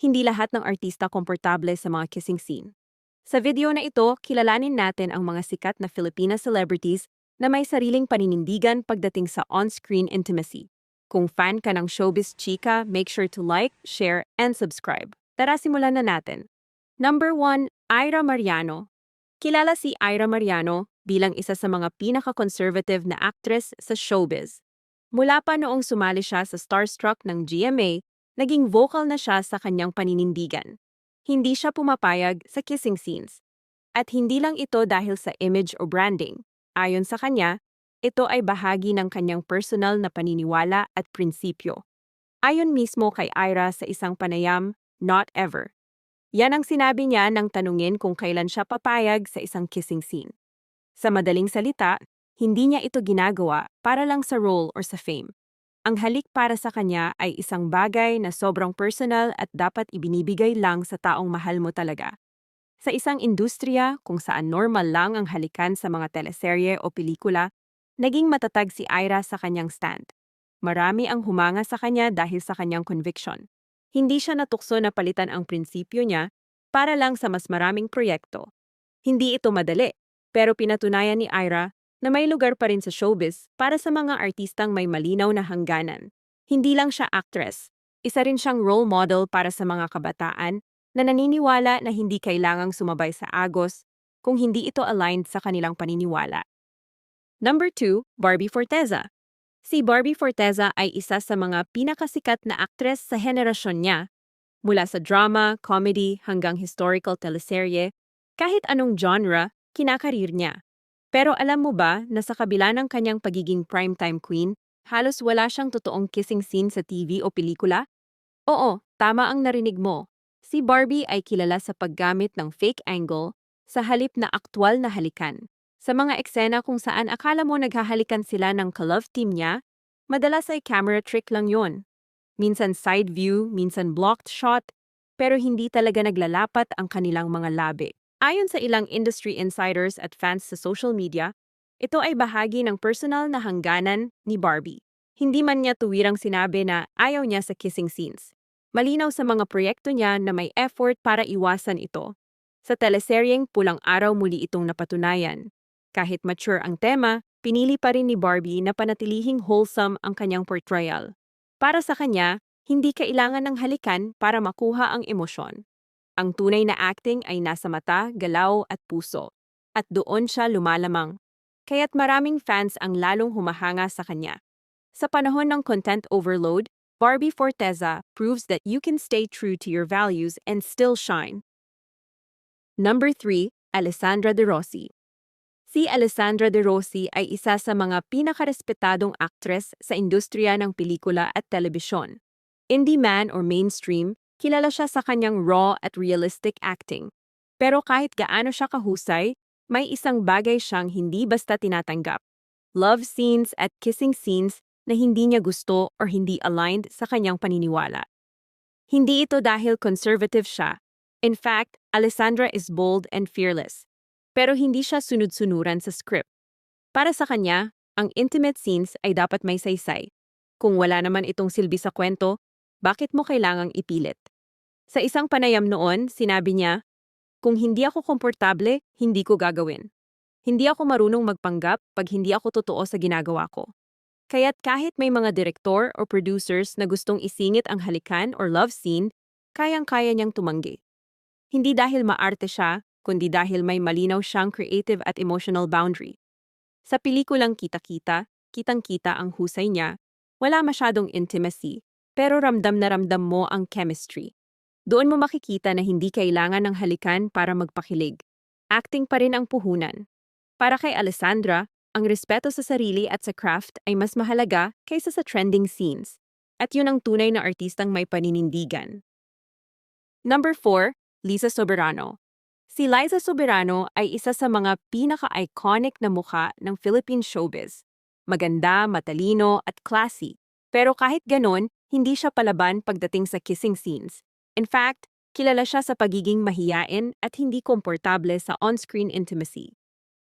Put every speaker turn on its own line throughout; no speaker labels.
hindi lahat ng artista komportable sa mga kissing scene. Sa video na ito, kilalanin natin ang mga sikat na Filipina celebrities na may sariling paninindigan pagdating sa on-screen intimacy. Kung fan ka ng showbiz chika, make sure to like, share, and subscribe. Tara simulan na natin. Number 1, Ira Mariano. Kilala si Ira Mariano bilang isa sa mga pinaka-conservative na actress sa showbiz. Mula pa noong sumali siya sa Starstruck ng GMA, naging vocal na siya sa kanyang paninindigan. Hindi siya pumapayag sa kissing scenes. At hindi lang ito dahil sa image o branding. Ayon sa kanya, ito ay bahagi ng kanyang personal na paniniwala at prinsipyo. Ayon mismo kay Ira sa isang panayam, not ever. Yan ang sinabi niya nang tanungin kung kailan siya papayag sa isang kissing scene. Sa madaling salita, hindi niya ito ginagawa para lang sa role or sa fame. Ang halik para sa kanya ay isang bagay na sobrang personal at dapat ibinibigay lang sa taong mahal mo talaga. Sa isang industriya kung saan normal lang ang halikan sa mga teleserye o pelikula, naging matatag si Ira sa kanyang stand. Marami ang humanga sa kanya dahil sa kanyang conviction. Hindi siya natukso na palitan ang prinsipyo niya para lang sa mas maraming proyekto. Hindi ito madali, pero pinatunayan ni Ira na may lugar pa rin sa showbiz para sa mga artistang may malinaw na hangganan. Hindi lang siya actress, isa rin siyang role model para sa mga kabataan na naniniwala na hindi kailangang sumabay sa agos kung hindi ito aligned sa kanilang paniniwala. Number 2, Barbie Forteza. Si Barbie Forteza ay isa sa mga pinakasikat na aktres sa henerasyon niya. Mula sa drama, comedy hanggang historical teleserye, kahit anong genre, kinakarir niya. Pero alam mo ba na sa kabila ng kanyang pagiging primetime queen, halos wala siyang totoong kissing scene sa TV o pelikula? Oo, tama ang narinig mo. Si Barbie ay kilala sa paggamit ng fake angle sa halip na aktwal na halikan. Sa mga eksena kung saan akala mo naghahalikan sila ng ka-love team niya, madalas ay camera trick lang yon. Minsan side view, minsan blocked shot, pero hindi talaga naglalapat ang kanilang mga labi. Ayon sa ilang industry insiders at fans sa social media, ito ay bahagi ng personal na hangganan ni Barbie. Hindi man niya tuwirang sinabi na ayaw niya sa kissing scenes. Malinaw sa mga proyekto niya na may effort para iwasan ito. Sa teleseryeng Pulang Araw muli itong napatunayan. Kahit mature ang tema, pinili pa rin ni Barbie na panatilihing wholesome ang kanyang portrayal. Para sa kanya, hindi kailangan ng halikan para makuha ang emosyon. Ang tunay na acting ay nasa mata, galaw at puso. At doon siya lumalamang. Kaya't maraming fans ang lalong humahanga sa kanya. Sa panahon ng content overload, Barbie Forteza proves that you can stay true to your values and still shine. Number 3, Alessandra De Rossi. Si Alessandra De Rossi ay isa sa mga pinakarespetadong actress sa industriya ng pelikula at telebisyon. Indie man or mainstream, kilala siya sa kanyang raw at realistic acting. Pero kahit gaano siya kahusay, may isang bagay siyang hindi basta tinatanggap. Love scenes at kissing scenes na hindi niya gusto or hindi aligned sa kanyang paniniwala. Hindi ito dahil conservative siya. In fact, Alessandra is bold and fearless. Pero hindi siya sunod-sunuran sa script. Para sa kanya, ang intimate scenes ay dapat may saysay. Kung wala naman itong silbi sa kwento, bakit mo kailangang ipilit? Sa isang panayam noon, sinabi niya, Kung hindi ako komportable, hindi ko gagawin. Hindi ako marunong magpanggap pag hindi ako totoo sa ginagawa ko. Kaya't kahit may mga direktor o producers na gustong isingit ang halikan or love scene, kayang-kaya niyang tumanggi. Hindi dahil maarte siya, kundi dahil may malinaw siyang creative at emotional boundary. Sa pelikulang Kita-Kita, kitang-kita ang husay niya, wala masyadong intimacy, pero ramdam na ramdam mo ang chemistry. Doon mo makikita na hindi kailangan ng halikan para magpakilig. Acting pa rin ang puhunan. Para kay Alessandra, ang respeto sa sarili at sa craft ay mas mahalaga kaysa sa trending scenes. At yun ang tunay na artistang may paninindigan. Number 4, Liza Soberano. Si Liza Soberano ay isa sa mga pinaka-iconic na mukha ng Philippine showbiz. Maganda, matalino, at classy. Pero kahit ganon, hindi siya palaban pagdating sa kissing scenes. In fact, kilala siya sa pagiging mahiyain at hindi komportable sa on-screen intimacy.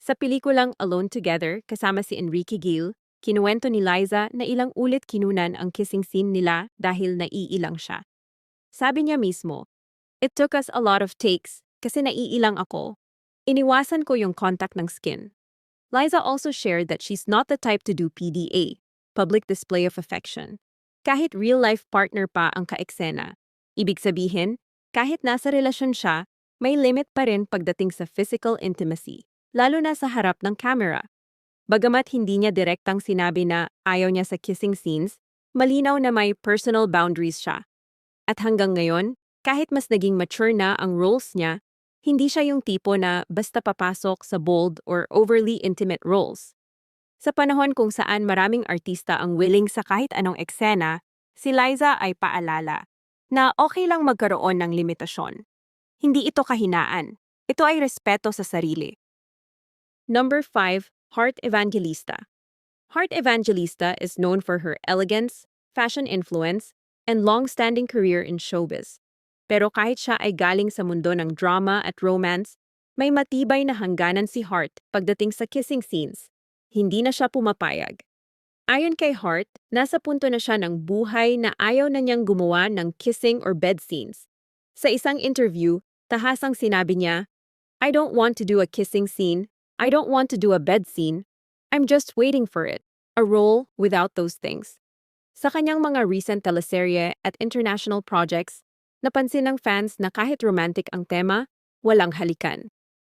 Sa pelikulang Alone Together kasama si Enrique Gil, kinuwento ni Liza na ilang ulit kinunan ang kissing scene nila dahil naiilang siya. Sabi niya mismo, It took us a lot of takes kasi naiilang ako. Iniwasan ko yung contact ng skin. Liza also shared that she's not the type to do PDA, public display of affection. Kahit real-life partner pa ang kaeksena. Ibig sabihin, kahit nasa relasyon siya, may limit pa rin pagdating sa physical intimacy, lalo na sa harap ng camera. Bagamat hindi niya direktang sinabi na ayaw niya sa kissing scenes, malinaw na may personal boundaries siya. At hanggang ngayon, kahit mas naging mature na ang roles niya, hindi siya yung tipo na basta papasok sa bold or overly intimate roles. Sa panahon kung saan maraming artista ang willing sa kahit anong eksena, si Liza ay paalala na okay lang magkaroon ng limitasyon. Hindi ito kahinaan. Ito ay respeto sa sarili. Number 5. Heart Evangelista Heart Evangelista is known for her elegance, fashion influence, and long-standing career in showbiz. Pero kahit siya ay galing sa mundo ng drama at romance, may matibay na hangganan si Hart pagdating sa kissing scenes. Hindi na siya pumapayag. Ayon kay Hart, nasa punto na siya ng buhay na ayaw na niyang gumawa ng kissing or bed scenes. Sa isang interview, tahasang sinabi niya, I don't want to do a kissing scene. I don't want to do a bed scene. I'm just waiting for it. A role without those things. Sa kanyang mga recent teleserye at international projects, napansin ng fans na kahit romantic ang tema, walang halikan.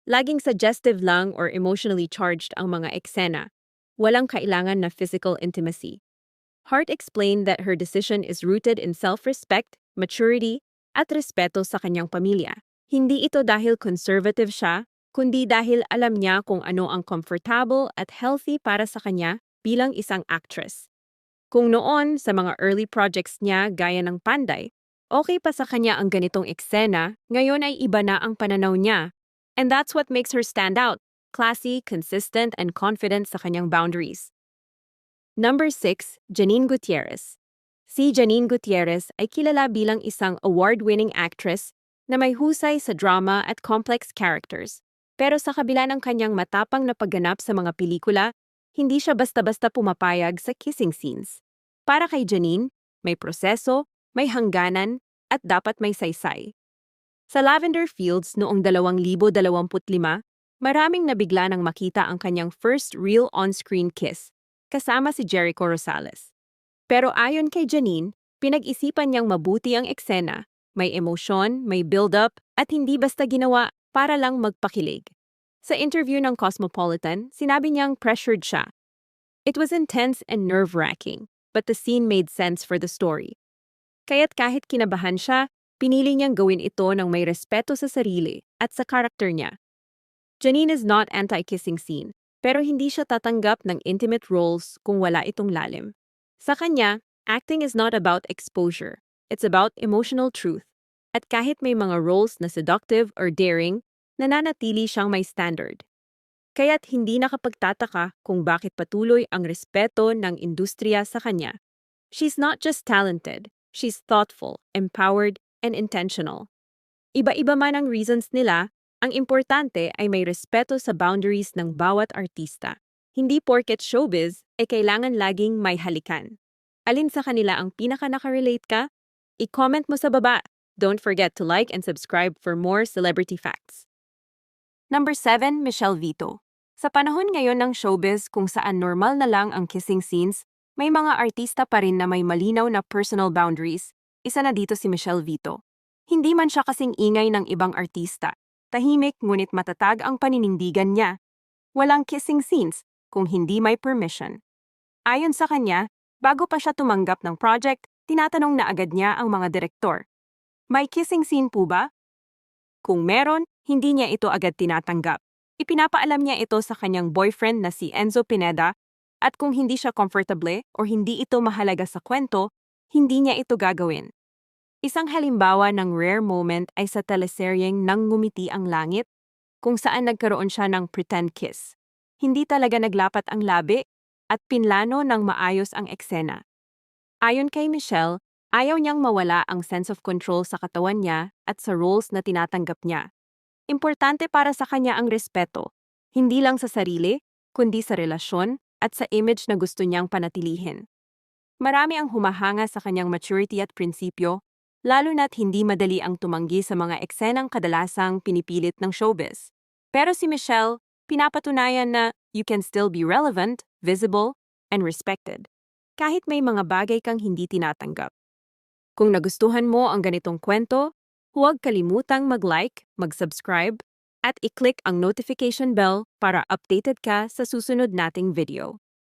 Laging suggestive lang or emotionally charged ang mga eksena. Walang kailangan na physical intimacy. Hart explained that her decision is rooted in self-respect, maturity, at respeto sa kanyang pamilya. Hindi ito dahil conservative siya, kundi dahil alam niya kung ano ang comfortable at healthy para sa kanya bilang isang actress. Kung noon sa mga early projects niya gaya ng Panday, okay pa sa kanya ang ganitong eksena, ngayon ay iba na ang pananaw niya. And that's what makes her stand out, classy, consistent, and confident sa kanyang boundaries. Number 6, Janine Gutierrez. Si Janine Gutierrez ay kilala bilang isang award-winning actress na may husay sa drama at complex characters. Pero sa kabila ng kanyang matapang na pagganap sa mga pelikula, hindi siya basta-basta pumapayag sa kissing scenes. Para kay Janine, may proseso, may hangganan, at dapat may saysay. Sa Lavender Fields noong 2025, maraming nabigla nang makita ang kanyang first real on-screen kiss, kasama si Jericho Rosales. Pero ayon kay Janine, pinag-isipan niyang mabuti ang eksena, may emosyon, may build-up, at hindi basta ginawa para lang magpakilig. Sa interview ng Cosmopolitan, sinabi niyang pressured siya. It was intense and nerve-wracking, but the scene made sense for the story. Kaya't kahit kinabahan siya, pinili niyang gawin ito ng may respeto sa sarili at sa karakter niya. Janine is not anti-kissing scene, pero hindi siya tatanggap ng intimate roles kung wala itong lalim. Sa kanya, acting is not about exposure. It's about emotional truth. At kahit may mga roles na seductive or daring, nananatili siyang may standard. Kaya't hindi nakapagtataka kung bakit patuloy ang respeto ng industriya sa kanya. She's not just talented, she's thoughtful, empowered, and intentional. Iba-iba man ang reasons nila, ang importante ay may respeto sa boundaries ng bawat artista. Hindi porket showbiz, ay kailangan laging may halikan. Alin sa kanila ang pinaka nakarelate ka? I-comment mo sa baba. Don't forget to like and subscribe for more celebrity facts. Number 7, Michelle Vito. Sa panahon ngayon ng showbiz kung saan normal na lang ang kissing scenes, may mga artista pa rin na may malinaw na personal boundaries. Isa na dito si Michelle Vito. Hindi man siya kasing ingay ng ibang artista. Tahimik ngunit matatag ang paninindigan niya. Walang kissing scenes kung hindi may permission. Ayon sa kanya, bago pa siya tumanggap ng project, tinatanong na agad niya ang mga direktor. May kissing scene po ba? Kung meron, hindi niya ito agad tinatanggap. Ipinapaalam niya ito sa kanyang boyfriend na si Enzo Pineda at kung hindi siya comfortable o hindi ito mahalaga sa kwento, hindi niya ito gagawin. Isang halimbawa ng rare moment ay sa teleseryeng Nang Ngumiti ang Langit, kung saan nagkaroon siya ng pretend kiss. Hindi talaga naglapat ang labi at pinlano ng maayos ang eksena. Ayon kay Michelle, ayaw niyang mawala ang sense of control sa katawan niya at sa roles na tinatanggap niya. Importante para sa kanya ang respeto, hindi lang sa sarili, kundi sa relasyon at sa image na gusto niyang panatilihin. Marami ang humahanga sa kanyang maturity at prinsipyo, lalo na't hindi madali ang tumanggi sa mga eksenang kadalasang pinipilit ng showbiz. Pero si Michelle, pinapatunayan na you can still be relevant, visible, and respected. Kahit may mga bagay kang hindi tinatanggap. Kung nagustuhan mo ang ganitong kwento, huwag kalimutang mag-like, mag-subscribe, at i-click ang notification bell para updated ka sa susunod nating video.